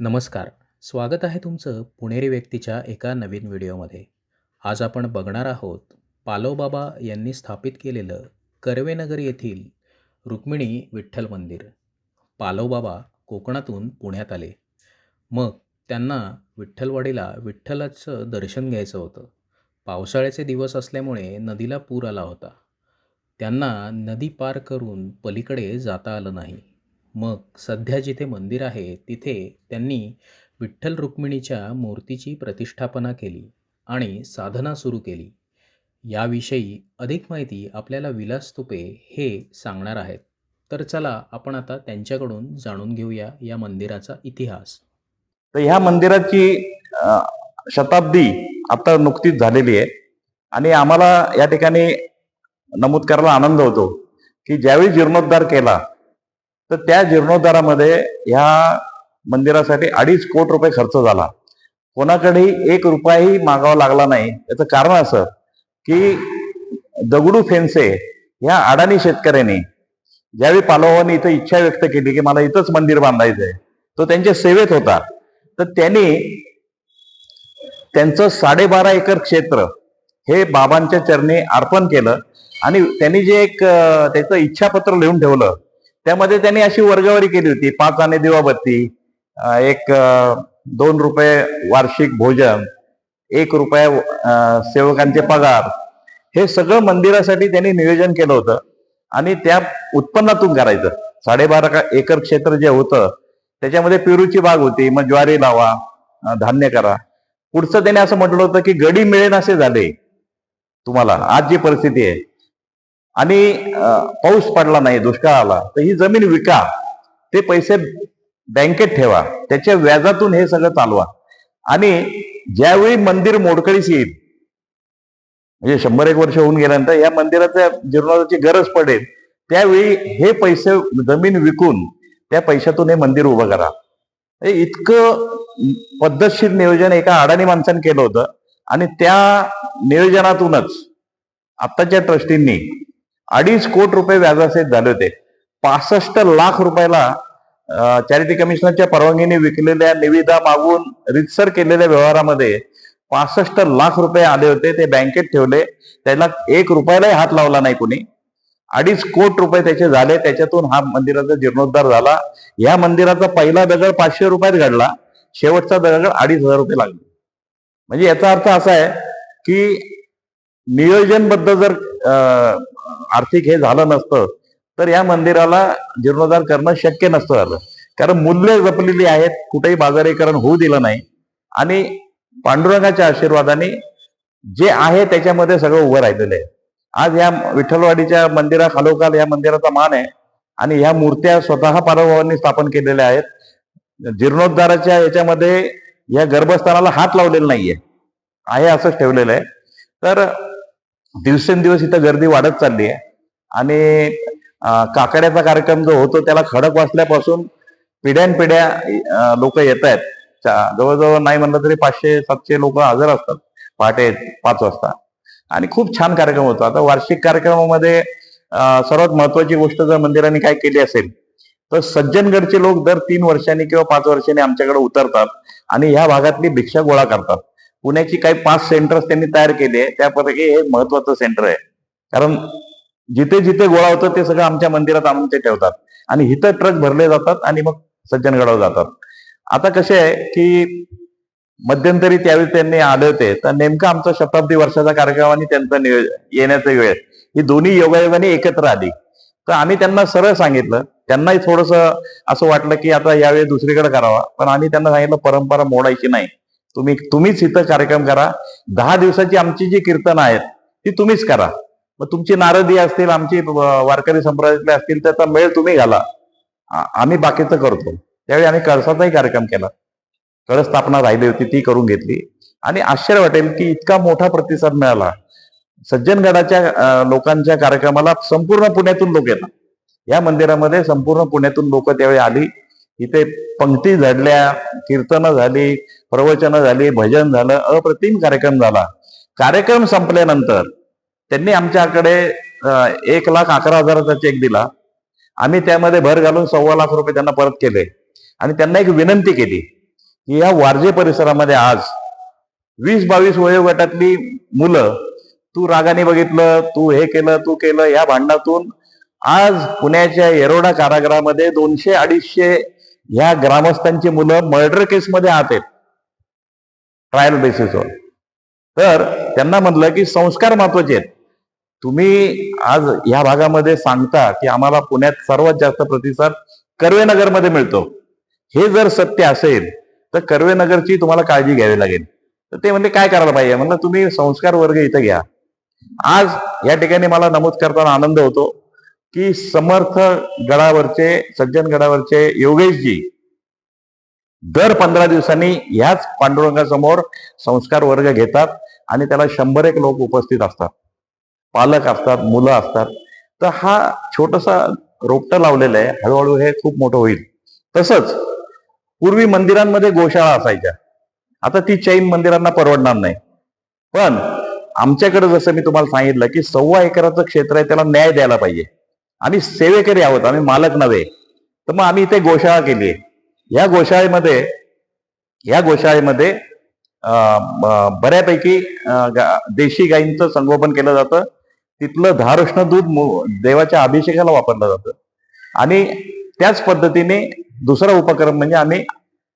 नमस्कार. स्वागत आहे तुमचं पुणेरी व्यक्तीच्या एका नवीन व्हिडिओमध्ये. आज आपण बघणार आहोत पालोबाबा यांनी स्थापित केलेलं कर्वेनगर येथील रुक्मिणी विठ्ठल मंदिर. पालोबाबा कोकणातून पुण्यात आले. मग त्यांना विठ्ठलवाडीला विठ्ठलाचं दर्शन घ्यायचं होतं. पावसाळ्याचे दिवस असल्यामुळे नदीला पूर आला होता. त्यांना नदी पार करून पलीकडे जाता आलं नाही. मग सध्या जिथे मंदिर आहे तिथे त्यांनी विठ्ठल रुक्मिणीच्या मूर्तीची प्रतिष्ठापना केली आणि साधना सुरू केली. याविषयी अधिक माहिती आपल्याला विलास तुपे हे सांगणार आहेत. तर चला आपण आता त्यांच्याकडून जाणून घेऊया या मंदिराचा इतिहास. तर ह्या मंदिराची शताब्दी आता नुकतीच झालेली आहे आणि आम्हाला या ठिकाणी नमूद करायला आनंद होतो की ज्यावेळी जीर्णोद्धार केला तर त्या जीर्णोद्धारामध्ये ह्या मंदिरासाठी अडीच कोट रुपये खर्च झाला. कोणाकडेही एक रुपयाही मागावा लागला नाही. याचं कारण असं की दगडू फेन्से ह्या अडाणी शेतकऱ्यांनी ज्यावेळी पालोवांनी इथं इच्छा व्यक्त केली की मला इथंच मंदिर बांधायचं आहे तो त्यांच्या सेवेत होता. तर त्यांनी त्यांचं साडेबारा एकर क्षेत्र हे बाबांच्या चरणी अर्पण केलं आणि त्यांनी जे एक त्याचं इच्छापत्र लिहून ठेवलं त्यामध्ये त्यांनी अशी वर्गवारी केली होती पाच आणि दिवाबत्ती एक दोन रुपये वार्षिक भोजन एक रुपये सेवकांचे पगार हे सगळं मंदिरासाठी त्यांनी नियोजन केलं होतं आणि त्या उत्पन्नातून करायचं. साडेबारा का- एकर क्षेत्र जे होतं त्याच्यामध्ये पेरूची बाग होती मग ज्वारी लावा धान्य करा. पुढचं त्याने असं म्हटलं होतं की गडी मिळेन असे झाले तुम्हाला आज जी परिस्थिती आहे. आणि पाऊस पडला नाही दुष्काळ आला तर ही जमीन विका ते पैसे बँकेत ठेवा त्याच्या व्याजातून हे सगळं चालवा. आणि ज्यावेळी मंदिर मोडकळीस येईल म्हणजे शंभर एक वर्ष होऊन गेल्यानंतर या मंदिराच्या जीर्णोद्धाराची गरज पडेल त्यावेळी हे पैसे जमीन विकून त्या पैशातून हे मंदिर उभं करा. हे इतकं पद्धतशीर नियोजन एका अडाणी माणसाने केलं होतं आणि त्या नियोजनातूनच आत्ताच्या ट्रस्टींनी अडीच कोटी रुपये व्याजासहित झाले होते. पासष्ट लाख रुपयाला चॅरिटी कमिशनरच्या परवानगीने विकलेल्या निविदा मागून रितसर केलेल्या व्यवहारामध्ये पासष्ट लाख रुपये आले होते. ते बँकेत ठेवले. त्याला एक रुपयालाही हात लावला नाही कोणी. अडीच कोट रुपये त्याचे झाले. त्याच्यातून हा मंदिराचा जीर्णोद्धार झाला. या मंदिराचा पहिला दगड पाचशे रुपयात घडला. शेवटचा दगड अडीच हजार रुपये लागले. म्हणजे याचा अर्थ असा आहे की नियोजनबद्ध जर आर्थिक हे झालं नसतं तर या मंदिराला जीर्णोद्धार करणं शक्य नसतं झालं. कारण मूल्य जपलेली आहेत कुठेही बाजारीकरण होऊ दिलं नाही. आणि पांडुरंगाच्या आशीर्वादाने जे आहे त्याच्यामध्ये सगळं उभं राहिलेलं आहे. आज या विठ्ठलवाडीच्या मंदिराखालोखाल या मंदिराचा मान आहे. आणि ह्या मूर्त्या स्वतः पारभावांनी स्थापन केलेल्या आहेत. जीर्णोद्धाराच्या याच्यामध्ये या गर्भस्थानाला हात लावलेला नाहीये. आहे असंच ठेवलेलं आहे. तर दिवसेंदिवस इथं गर्दी वाढत चालली आहे. आणि काकड्याचा कार्यक्रम जो होतो त्याला खडक वाचल्यापासून पिढ्यानपिढ्या लोक येत आहेत. जवळजवळ नाही म्हणलं तरी पाचशे सातशे लोक हजर असतात. पहाटे पाच वाजता. आणि खूप छान कार्यक्रम होतो. आता वार्षिक कार्यक्रमामध्ये सर्वात महत्वाची गोष्ट जर मंदिराने काय केली असेल तर सज्जनगडचे लोक दर तीन वर्षांनी किंवा पाच वर्षांनी आमच्याकडे उतरतात आणि ह्या भागातली भिक्षा गोळा करतात. पुण्याची काही पाच सेंटर्स त्यांनी तयार केली आहे. त्यापैकी हे महत्वाचं सेंटर आहे. कारण जिथे जिथे गोळा होतं ते सगळं आमच्या मंदिरात आणून ते ठेवतात. आणि इथं ट्रक भरले जातात आणि मग सज्जनगडावर जातात. आता कसे आहे की मध्यंतरी त्यावेळी त्यांनी आले होते तर नेमका आमचा शताब्दी वर्षाचा कार्यक्रम आणि त्यांचा नियोजन येण्याचा वेळ ही दोन्ही योगायोगाने एकत्र आली. तर आम्ही त्यांना सरळ सांगितलं. त्यांनाही थोडस असं वाटलं की आता यावेळी दुसरीकडे करावा. पण आम्ही त्यांना सांगितलं परंपरा मोडायची नाही. तुम्ही तुम्हीच इथं कार्यक्रम करा. दहा दिवसाची आमची जी कीर्तन आहेत ती तुम्हीच करा. मग तुमची नारदी असतील आमची व- वारकरी संप्रदायातले असतील त्याचा मेळ तुम्ही घाला. आम्ही बाकीचं करतो. त्यावेळी आम्ही कळसाचाही कार्यक्रम केला. कळस स्थापना राहिली होती ती करून घेतली. आणि आश्चर्य वाटेल की इतका मोठा प्रतिसाद मिळाला. सज्जनगडाच्या लोकांच्या कार्यक्रमाला संपूर्ण पुण्यातून लोक येतात. या मंदिरामध्ये संपूर्ण पुण्यातून लोक त्यावेळी आली. इथे पंक्ती झडल्या कीर्तनं झाली प्रवचनं झाली भजन झालं अप्रतिम कार्यक्रम झाला. कार्यक्रम संपल्यानंतर त्यांनी आमच्याकडे एक लाख अकरा हजाराचा चेक दिला. आम्ही त्यामध्ये भर घालून सव्वा लाख रुपये त्यांना परत केले. आणि त्यांना एक विनंती केली की या वारजे परिसरामध्ये आज वीस बावीस वयोगटातली मुलं तू रागाने बघितलं तू हे केलं तू केलं या भांडणातून आज पुण्याच्या येरोडा कारागृहामध्ये दोनशे अडीचशे ह्या ग्रामस्थांची मुलं मर्डर केसमध्ये आत आहेत ट्रायल बेसिसवर तर त्यांना म्हटलं की संस्कार महत्त्वाचे आहेत. तुम्ही आज या भागामध्ये सांगता की आम्हाला पुण्यात सर्वात जास्त प्रतिसाद कर्वेनगरमध्ये मिळतो. हे जर सत्य असेल तर कर्वेनगरची तुम्हाला काळजी घ्यावी लागेल. तर ते म्हणजे काय करायला पाहिजे? म्हणलं तुम्ही संस्कार वर्ग इथं घ्या. आज या ठिकाणी मला नमूद करताना आनंद होतो. की समर्थ गडावरचे सज्जन गडावरचे योगेशजी दर पंधरा दिवसांनी ह्याच पांडुरंगासमोर संस्कार वर्ग घेतात आणि त्याला शंभर एक लोक उपस्थित असतात. पालक असतात मुलं असतात. तर हा छोटासा रोपटं लावलेलं आहे. हळूहळू हे खूप मोठं होईल. तसंच पूर्वी मंदिरांमध्ये गोशाळा असायच्या. आता ती चैन मंदिरांना परवडणार नाही. पण आमच्याकडे जसं मी तुम्हाला सांगितलं की सव्वा एकराचं क्षेत्र आहे त्याला न्याय द्यायला पाहिजे. आम्ही सेवेकरी आहोत आम्ही मालक नव्हे. तर मग आम्ही इथे गोशाळा केली आहे या गोशाळेमध्ये या गोशाळेमध्ये बऱ्यापैकी देशी गायींचं संगोपन केलं जातं. तिथलं धारुष्ण दूध देवाच्या अभिषेकाला वापरलं जातं. आणि त्याच पद्धतीने दुसरा उपक्रम म्हणजे आम्ही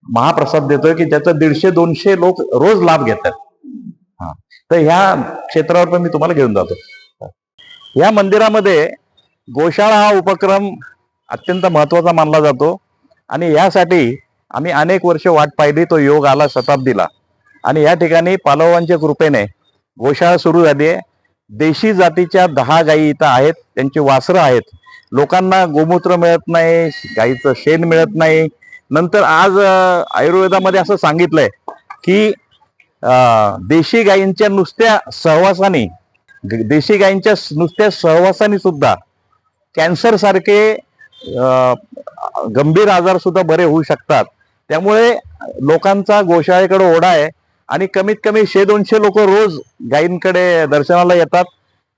महाप्रसाद देतोय की ज्याचा दीडशे दोनशे लोक रोज लाभ घेतात. हा. तर ह्या क्षेत्रावर पण मी तुम्हाला घेऊन जातो. या मंदिरामध्ये गोशाळा हा उपक्रम अत्यंत महत्त्वाचा मानला जातो. आणि यासाठी आम्ही अनेक वर्ष वाट पाहिली तो योग आला शताब्दीला. आणि या ठिकाणी पालवांच्या कृपेने गोशाळा सुरू झाली आहे. देशी जातीच्या दहा गायी इथं आहेत त्यांची वासरं आहेत. लोकांना गोमूत्र मिळत नाही गाईचं शेण मिळत नाही. नंतर आज आयुर्वेदामध्ये असं सांगितलंय की देशी गायींच्या नुसत्या सहवासाने देशी गायींच्या नुसत्या सहवासाने सुद्धा कॅन्सर सारखे गंभीर आजार सुद्धा बरे होऊ शकतात. त्यामुळे लोकांचा गोशाळेकडे ओढा आहे आणि कमीत कमी शे दोनशे लोक रोज गायींकडे दर्शनाला येतात.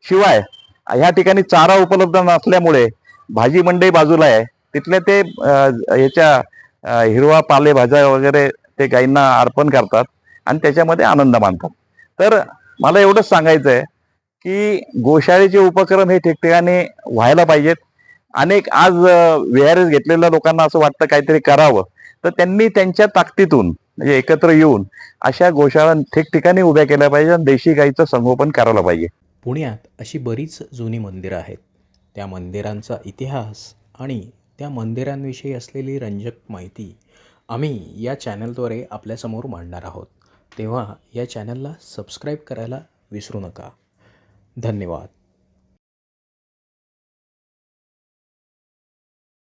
शिवाय ह्या ठिकाणी चारा उपलब्ध नसल्यामुळे भाजी मंडई बाजूला आहे. तिथले ते ह्याच्या हिरवा पालेभाज्या वगैरे ते गायींना अर्पण करतात आणि त्याच्यामध्ये आनंद मानतात. तर मला एवढंच सांगायचं आहे की गोशाळेचे उपक्रम हे ठिकठिकाणी व्हायला पाहिजेत. अनेक आज व्हीआरएस घेतलेल्या लोकांना असं वाटतं काहीतरी करावं. तर त्यांनी त्यांच्या ताकदीतून म्हणजे एकत्र येऊन अशा गोशाळा ठिकठिकाणी उभ्या केल्या पाहिजे आणि देशी गाईचं संगोपन करायला पाहिजे. पुण्यात अशी बरीच जुनी मंदिरं आहेत. त्या मंदिरांचा इतिहास आणि त्या मंदिरांविषयी असलेली रंजक माहिती आम्ही या चॅनलद्वारे आपल्यासमोर मांडणार आहोत. तेव्हा या चॅनलला सबस्क्राईब करायला विसरू नका. धन्यवाद.